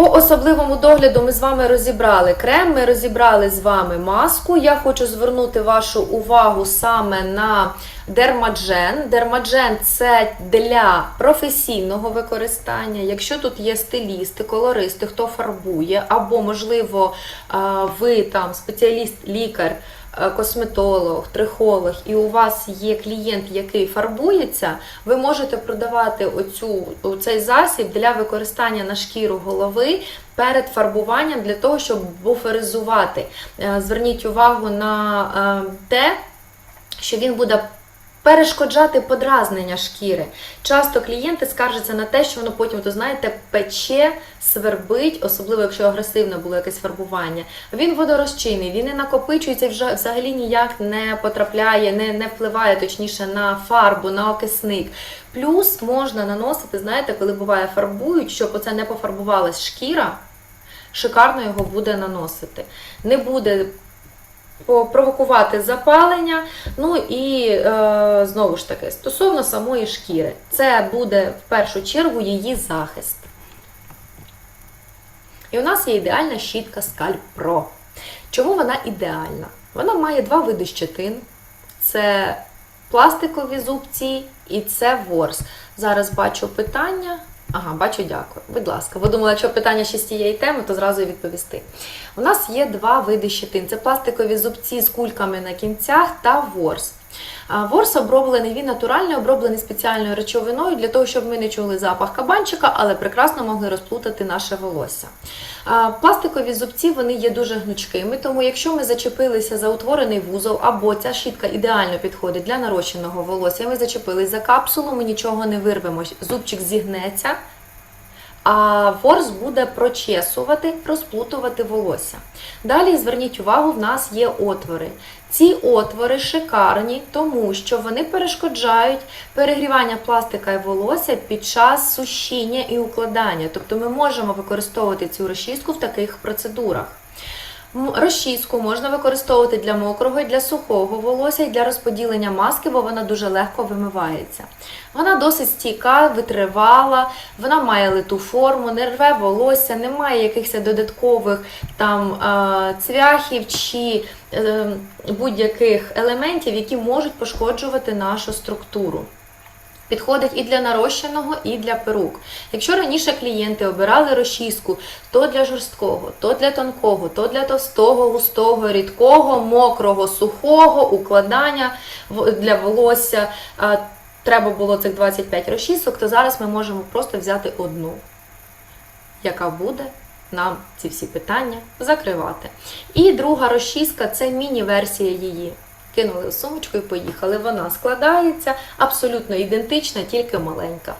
По особливому догляду ми з вами розібрали крем, ми розібрали з вами маску. Я хочу звернути вашу увагу саме на дермаджен. Дермаджен це для професійного використання. Якщо тут є стилісти, колористи, хто фарбує, або, можливо, ви там спеціаліст, лікар. е, Косметолог, трихолог, і у вас є клієнт, який фарбується, ви можете продавати оцю, цей засіб для використання на шкіру голови перед фарбуванням для того, щоб буферизувати. Е, Зверніть увагу на е, те, що він буде перешкоджати подразнення шкіри. Часто клієнти скаржаться на те, що воно потім, то знаєте, пече, свербить, особливо якщо агресивне було якесь фарбування. Він водорозчинний, він не накопичується вже взагалі ніяк не потрапляє, не, не впливає точніше на фарбу, на окисник. Плюс можна наносити, знаєте, коли буває фарбують, щоб оце не пофарбувалась шкіра, шикарно його буде наносити. Не буде провокувати запалення. Ну і е, знову ж таки, стосовно самої шкіри, це буде в першу чергу її захист. І у нас є ідеальна щітка Scalp Pro. Чому вона ідеальна? Вона має два види щетин: це пластикові зубці і це ворс. Зараз бачу питання. Ага, бачу, дякую. Будь ласка. Ви думали, якщо питання ще з цієї теми, то зразу відповісти. У нас є два види щитин: це пластикові зубці з кульками на кінцях та ворс. Ворс оброблений, він натуральний, оброблений спеціальною речовиною для того, щоб ми не чули запах кабанчика, але прекрасно могли розплутати наше волосся. Пластикові зубці вони є дуже гнучкими, тому якщо ми зачепилися за утворений вузол, або ця щітка ідеально підходить для нарощеного волосся, ми зачепились за капсулу, ми нічого не вирвемо, зубчик зігнеться. А ворс буде прочесувати, розплутувати волосся. Далі зверніть увагу, в нас є отвори. Ці отвори шикарні, тому що вони перешкоджають перегрівання пластика і волосся під час сушіння і укладання. Тобто ми можемо використовувати цю розчістку в таких процедурах. Розчіску можна використовувати для мокрого і для сухого волосся і для розподілення маски, бо вона дуже легко вимивається. Вона досить стійка, витривала, вона має литу форму, не рве волосся, немає якихось додаткових там е, цвяхів чи е, будь-яких елементів, які можуть пошкоджувати нашу структуру. Підходить і для нарощеного, і для перук. Якщо раніше клієнти обирали розчіску то для жорсткого, то для тонкого, то для товстого, густого, рідкого, мокрого, сухого, укладання для волосся, треба було цих 25 розчісок, то зараз ми можемо просто взяти одну, яка буде нам ці всі питання закривати. І друга розчіска це міні-версія її. Кинули в сумочку і поїхали. Вона складається абсолютно ідентична, тільки маленька.